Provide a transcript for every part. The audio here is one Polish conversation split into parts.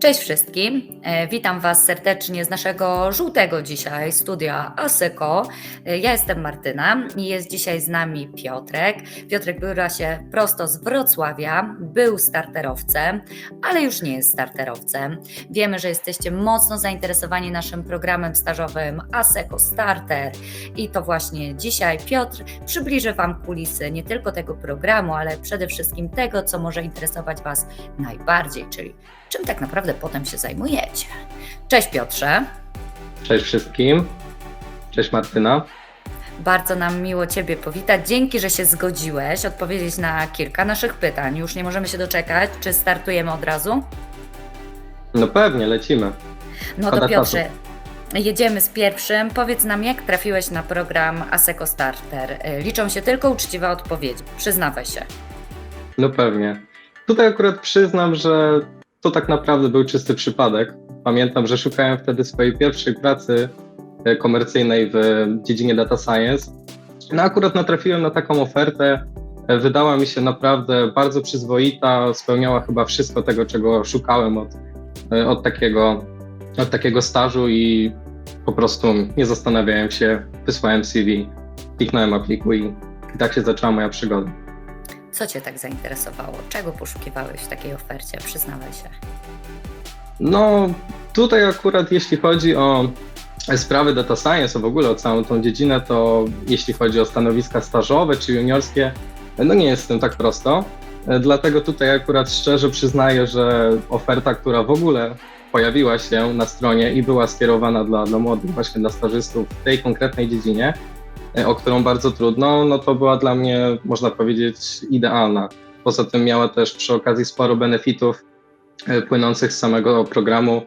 Cześć wszystkim. E, Witam Was serdecznie z naszego żółtego dzisiaj studia ASECO. E, Ja jestem Martyna i jest dzisiaj z nami Piotrek. Piotrek wyra się prosto z Wrocławia, był starterowcem, ale już nie jest starterowcem. Wiemy, że jesteście mocno zainteresowani naszym programem stażowym ASECO Starter i to właśnie dzisiaj Piotr przybliży Wam kulisy nie tylko tego programu, ale przede wszystkim tego, co może interesować Was najbardziej, czyli czym tak naprawdę potem się zajmujecie. Cześć Piotrze, Cześć wszystkim. Cześć Martyna. bardzo nam miło Ciebie powitać. Dzięki, że się zgodziłeś odpowiedzieć na kilka naszych pytań. Już nie możemy się doczekać. Czy startujemy od razu? No pewnie, lecimy. No to Szkoda Piotrze, jedziemy z pierwszym. Powiedz nam, jak trafiłeś na program ASECO Starter. Y, Liczą się tylko uczciwe odpowiedzi. Przyznawaj się. No pewnie. Tutaj akurat przyznam, że to tak naprawdę był czysty przypadek. Pamiętam, że szukałem wtedy swojej pierwszej pracy e, komercyjnej w dziedzinie data science. No akurat natrafiłem na taką ofertę. E, Wydała mi się naprawdę bardzo przyzwoita, spełniała chyba wszystko tego, czego szukałem od, e, od, takiego, od takiego stażu i po prostu nie zastanawiałem się, wysłałem CV, kliknąłem aplikuj i i tak się zaczęła moja przygoda. Co Cię tak zainteresowało? Czego poszukiwałeś w takiej ofercie? Przyznawaj się. No, tutaj akurat jeśli chodzi o sprawy data science, o w ogóle o całą tą dziedzinę, to jeśli chodzi o stanowiska stażowe czy juniorskie, no nie jest z tym tak prosto. Dlatego tutaj akurat szczerze przyznaję, że oferta, która w ogóle pojawiła się na stronie i była skierowana dla, dla młodych, właśnie dla stażystów w tej konkretnej dziedzinie, o którą bardzo trudno, no to była dla mnie, można powiedzieć, idealna. Poza tym miała też przy okazji sporo benefitów płynących z samego programu,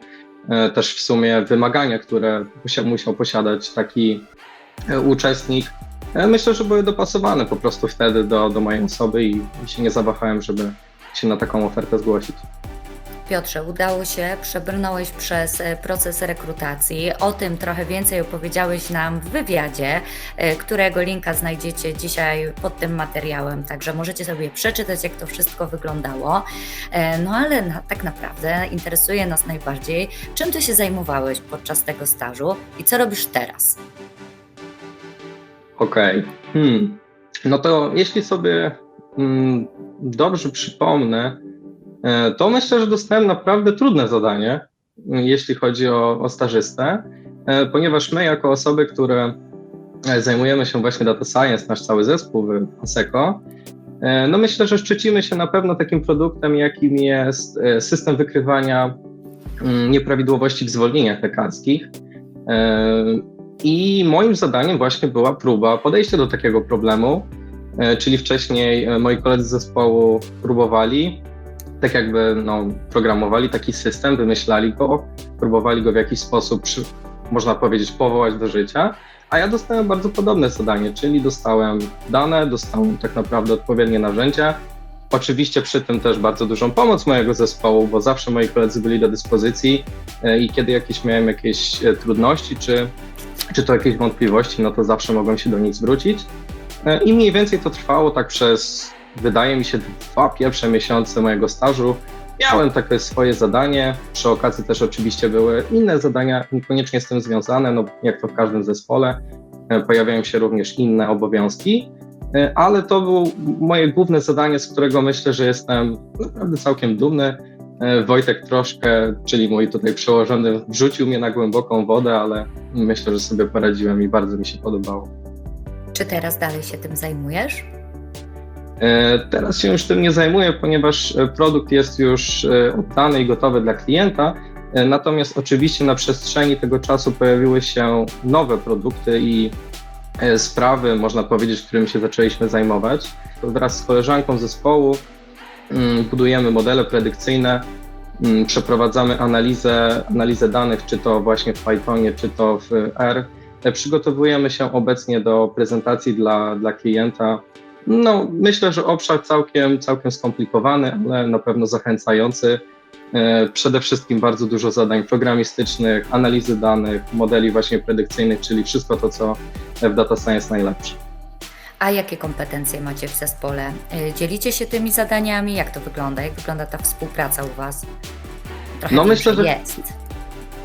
e, też w sumie wymagania, które musiał, posiadać taki e, uczestnik. E, Myślę, że były dopasowane po prostu wtedy do, do mojej osoby i się nie zawahałem, żeby się na taką ofertę zgłosić. Piotrze, udało się, przebrnąłeś przez e, proces rekrutacji. O tym trochę więcej opowiedziałeś nam w wywiadzie, e, którego linka znajdziecie dzisiaj pod tym materiałem, także możecie sobie przeczytać, jak to wszystko wyglądało. E, No ale na, tak naprawdę interesuje nas najbardziej, czym ty się zajmowałeś podczas tego stażu i co robisz teraz? Okej. Hmm. No to jeśli sobie mm, dobrze przypomnę, to myślę, że dostałem naprawdę trudne zadanie, mm, jeśli chodzi o, o stażystę, e, ponieważ my, jako osoby, które e, zajmujemy się właśnie data science, nasz cały zespół w ASECO, e, no myślę, że szczycimy się na pewno takim produktem, jakim jest e, system wykrywania mm, nieprawidłowości w zwolnieniach lekarskich. E, i moim zadaniem właśnie była próba podejścia do takiego problemu, e, czyli wcześniej e, moi koledzy z zespołu próbowali, tak jakby no, programowali taki system, wymyślali go, próbowali go w jakiś sposób, przy, można powiedzieć, powołać do życia, a ja dostałem bardzo podobne zadanie, czyli dostałem dane, dostałem tak naprawdę odpowiednie narzędzia, Oczywiście przy tym też bardzo dużą pomoc mojego zespołu, bo zawsze moi koledzy byli do dyspozycji e, i kiedy jakieś miałem jakieś e, trudności czy czy to jakieś wątpliwości, no to zawsze mogłem się do nich zwrócić. E, I mniej więcej to trwało tak przez, wydaje mi się, dwa pierwsze miesiące mojego stażu. Miałem takie swoje zadanie, przy okazji też oczywiście były inne zadania, niekoniecznie z tym związane, no jak to w każdym zespole, e, pojawiają się również inne obowiązki, E, ale to było moje główne zadanie, z którego myślę, że jestem naprawdę całkiem dumny. E, Wojtek troszkę, czyli mój tutaj przełożony, wrzucił mnie na głęboką wodę, ale myślę, że sobie poradziłem i bardzo mi się podobało. Czy teraz dalej się tym zajmujesz? E, Teraz się już tym nie zajmuję, ponieważ e, produkt jest już e, oddany i gotowy dla klienta. Natomiast oczywiście na przestrzeni tego czasu pojawiły się nowe produkty i sprawy, można powiedzieć, którymi się zaczęliśmy zajmować. Wraz z koleżanką zespołu mm, budujemy modele predykcyjne, mm, przeprowadzamy analizę, analizę danych, czy to właśnie w Pythonie, czy to w R. Przygotowujemy się obecnie do prezentacji dla, dla klienta. No, myślę, że obszar całkiem, całkiem skomplikowany, ale na pewno zachęcający. E, Przede wszystkim bardzo dużo zadań programistycznych, analizy danych, modeli właśnie predykcyjnych, czyli wszystko to, co w data science najlepsze. A jakie kompetencje macie w zespole? Y, Dzielicie się tymi zadaniami? Jak to wygląda? Jak wygląda ta współpraca u Was? trochę No, myślę, że jest.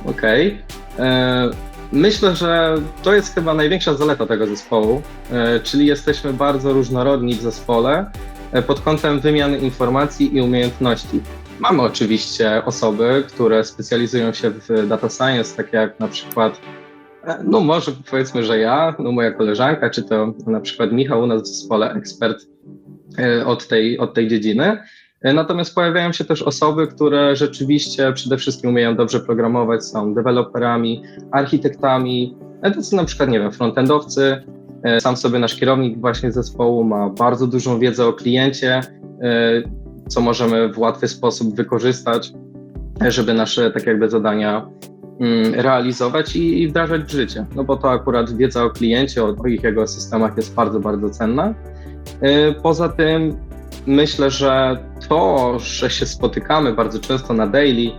Okej. E, Myślę, że to jest chyba największa zaleta tego zespołu, e, czyli jesteśmy bardzo różnorodni w zespole e, pod kątem wymiany informacji i umiejętności. Mamy oczywiście osoby, które specjalizują się w data science, tak jak na przykład, e, no może powiedzmy, że ja, no moja koleżanka, czy to na przykład Michał u nas w zespole, ekspert od tej, od tej dziedziny. E, Natomiast pojawiają się też osoby, które rzeczywiście przede wszystkim umieją dobrze programować, są deweloperami, architektami, e, to są na przykład, nie wiem, frontendowcy. E, Sam sobie nasz kierownik właśnie zespołu ma bardzo dużą wiedzę o kliencie, co możemy w łatwy sposób wykorzystać, żeby nasze tak jakby zadania mm, realizować i, wdrażać w życie. No bo to akurat wiedza o kliencie, o, o ich jego systemach jest bardzo, bardzo cenna. Poza tym myślę, że to, że się spotykamy bardzo często na daily,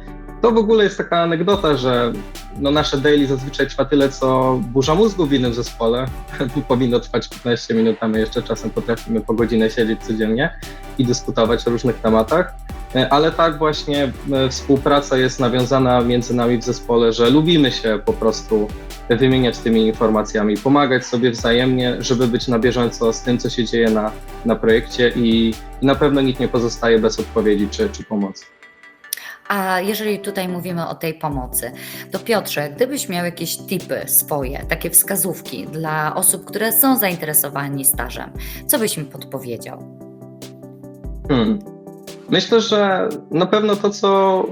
to w ogóle jest taka anegdota, że no nasze daily zazwyczaj trwa tyle, co burza mózgu w innym zespole. Powinno trwać 15 minut, a my jeszcze czasem potrafimy po godzinę siedzieć codziennie i dyskutować o różnych tematach. E, Ale tak właśnie e, współpraca jest nawiązana między nami w zespole, że lubimy się po prostu wymieniać tymi informacjami, pomagać sobie wzajemnie, żeby być na bieżąco z tym, co się dzieje na, na projekcie i, i na pewno nikt nie pozostaje bez odpowiedzi czy, czy pomocy. A jeżeli tutaj mówimy o tej pomocy, to Piotrze, gdybyś miał jakieś tipy swoje, takie wskazówki dla osób, które są zainteresowani stażem, co byś im podpowiedział? Hmm. Myślę, że na pewno to, co,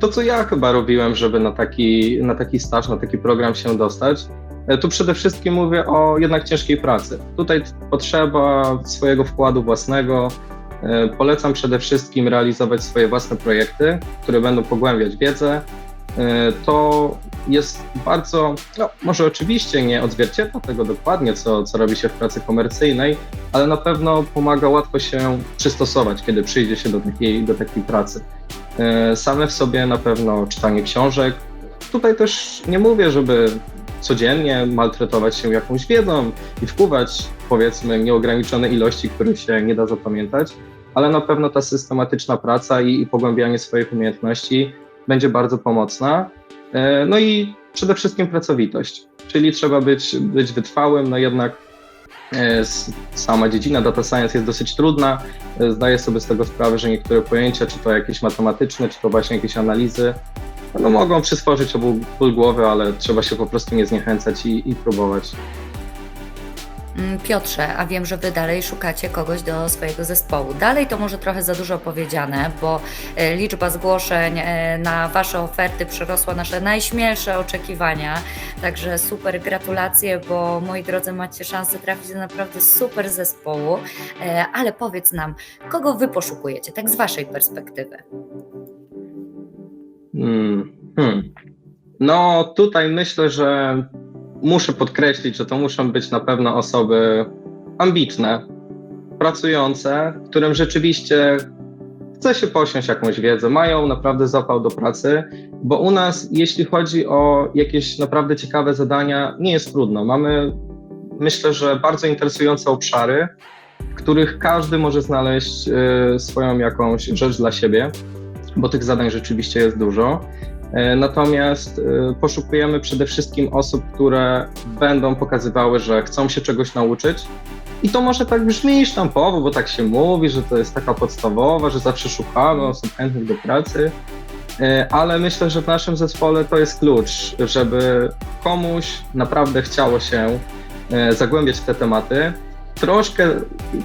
to, co ja chyba robiłem, żeby na taki, na taki staż, na taki program się dostać, e, tu przede wszystkim mówię o jednak ciężkiej pracy. Tutaj potrzeba swojego wkładu własnego. E, Polecam przede wszystkim realizować swoje własne projekty, które będą pogłębiać wiedzę. E, To jest bardzo, no, może oczywiście nie odzwierciedla tego dokładnie, co, co robi się w pracy komercyjnej, ale na pewno pomaga łatwo się przystosować, kiedy przyjdzie się do takiej, do takiej pracy. E, Same w sobie na pewno czytanie książek. Tutaj też nie mówię, żeby codziennie maltretować się jakąś wiedzą i wpływać powiedzmy nieograniczone ilości, których się nie da zapamiętać, ale na pewno ta systematyczna praca i, i pogłębianie swoich umiejętności będzie bardzo pomocna. E, No i przede wszystkim pracowitość, czyli trzeba być, być wytrwałym, no jednak sama dziedzina data science jest dosyć trudna. E, Zdaję sobie z tego sprawę, że niektóre pojęcia, czy to jakieś matematyczne, czy to właśnie jakieś analizy, no mogą przysporzyć obu ból głowy, ale trzeba się po prostu nie zniechęcać i, i próbować. Mm, Piotrze, a wiem, że Wy dalej szukacie kogoś do swojego zespołu. Dalej to może trochę za dużo powiedziane, bo e, liczba zgłoszeń e, na Wasze oferty przerosła nasze najśmielsze oczekiwania. Także super gratulacje, bo moi drodzy, macie szansę trafić do naprawdę super zespołu. E, Ale powiedz nam, kogo Wy poszukujecie, tak z Waszej perspektywy? Hmm. Hmm. No tutaj myślę, że muszę podkreślić, że to muszą być na pewno osoby ambitne, pracujące, którym rzeczywiście chce się posiąść jakąś wiedzę, mają naprawdę zapał do pracy, bo u nas, jeśli chodzi o jakieś naprawdę ciekawe zadania, nie jest trudno. Mamy, myślę, że bardzo interesujące obszary, w których każdy może znaleźć y, swoją jakąś rzecz dla siebie, bo tych zadań rzeczywiście jest dużo. E, Natomiast e, poszukujemy przede wszystkim osób, które będą pokazywały, że chcą się czegoś nauczyć. I to może tak brzmi sztampowo, bo tak się mówi, że to jest taka podstawowa, że zawsze szukamy osób chętnych do pracy. E, Ale myślę, że w naszym zespole to jest klucz, żeby komuś naprawdę chciało się zagłębiać w te tematy. Troszkę,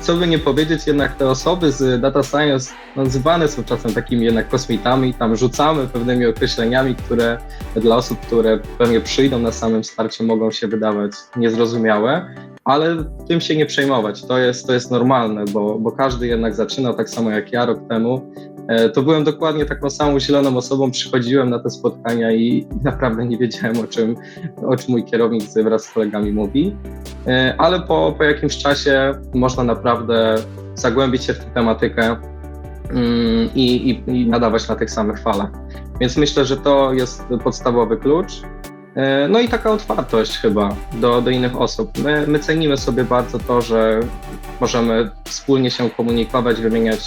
co by nie powiedzieć, jednak te osoby z data science nazywane są czasem takimi jednak kosmitami, tam rzucamy pewnymi określeniami, które dla osób, które pewnie przyjdą na samym starcie mogą się wydawać niezrozumiałe, ale tym się nie przejmować, to jest, to jest normalne, bo, bo każdy jednak zaczynał tak samo jak ja rok temu. E, To byłem dokładnie taką samą zieloną osobą, przychodziłem na te spotkania i naprawdę nie wiedziałem o czym, o czym mój kierownik wraz z kolegami mówi, E, ale po, po jakimś czasie można naprawdę zagłębić się w tę tematykę, mm, i, i, i nadawać na tych samych falach. Więc myślę, że to jest podstawowy klucz. E, No i taka otwartość chyba do, do innych osób. My, my cenimy sobie bardzo to, że możemy wspólnie się komunikować, wymieniać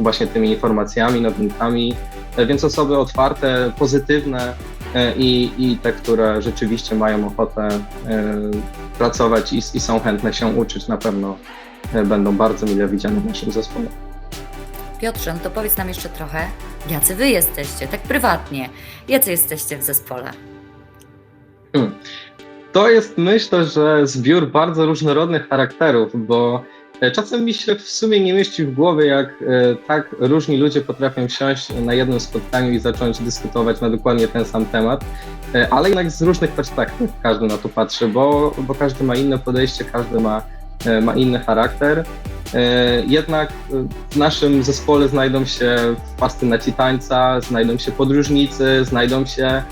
właśnie tymi informacjami, nowinkami E, Więc osoby otwarte, pozytywne e, i, i te, które rzeczywiście mają ochotę pracować i, i są chętne się uczyć, na pewno będą bardzo mile widziane w naszym zespole. Piotrze, to powiedz nam jeszcze trochę, jacy wy jesteście, tak prywatnie, jacy jesteście w zespole? To jest myślę, że zbiór bardzo różnorodnych charakterów, bo e, czasem mi się w sumie nie mieści w głowie, jak e, tak różni ludzie potrafią siąść na jednym spotkaniu i zacząć dyskutować na dokładnie ten sam temat, E, ale jednak z różnych perspektyw każdy na to patrzy, bo, bo każdy ma inne podejście, każdy ma, ma inny charakter. Jednak w naszym zespole znajdą się fascynaci tańca, znajdą się podróżnicy, znajdą się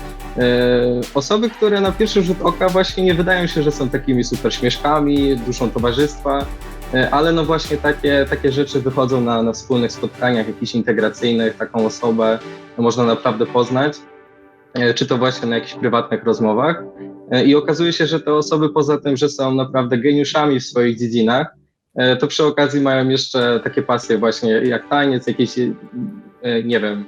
osoby, które na pierwszy rzut oka właśnie nie wydają się, że są takimi super śmieszkami, duszą towarzystwa, e, ale no właśnie takie, takie rzeczy wychodzą na, na wspólnych spotkaniach jakichś integracyjnych, taką osobę można naprawdę poznać, e, czy to właśnie na jakichś prywatnych rozmowach. E, I okazuje się, że te osoby poza tym, że są naprawdę geniuszami w swoich dziedzinach, e, to przy okazji mają jeszcze takie pasje właśnie jak taniec, jakieś, e, nie wiem,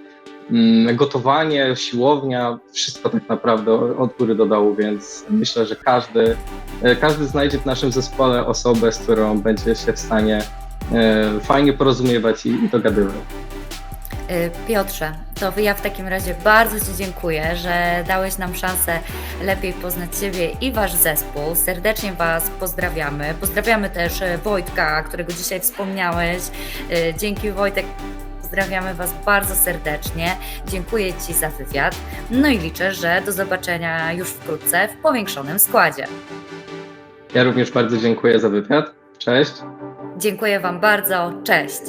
gotowanie, siłownia, wszystko tak naprawdę od góry do dołu, więc myślę, że każdy, e, każdy znajdzie w naszym zespole osobę, z którą będzie się w stanie e, fajnie porozumiewać i, dogadywać. Y, Piotrze, to ja w takim razie bardzo Ci dziękuję, że dałeś nam szansę lepiej poznać Ciebie i Wasz zespół. Serdecznie Was pozdrawiamy. Pozdrawiamy też Wojtka, którego dzisiaj wspomniałeś. Dzięki Wojtek. Pozdrawiamy Was bardzo serdecznie. Dziękuję Ci za wywiad. No i liczę, że do zobaczenia już wkrótce w powiększonym składzie. Ja również bardzo dziękuję za wywiad. Cześć. Dziękuję Wam bardzo. Cześć.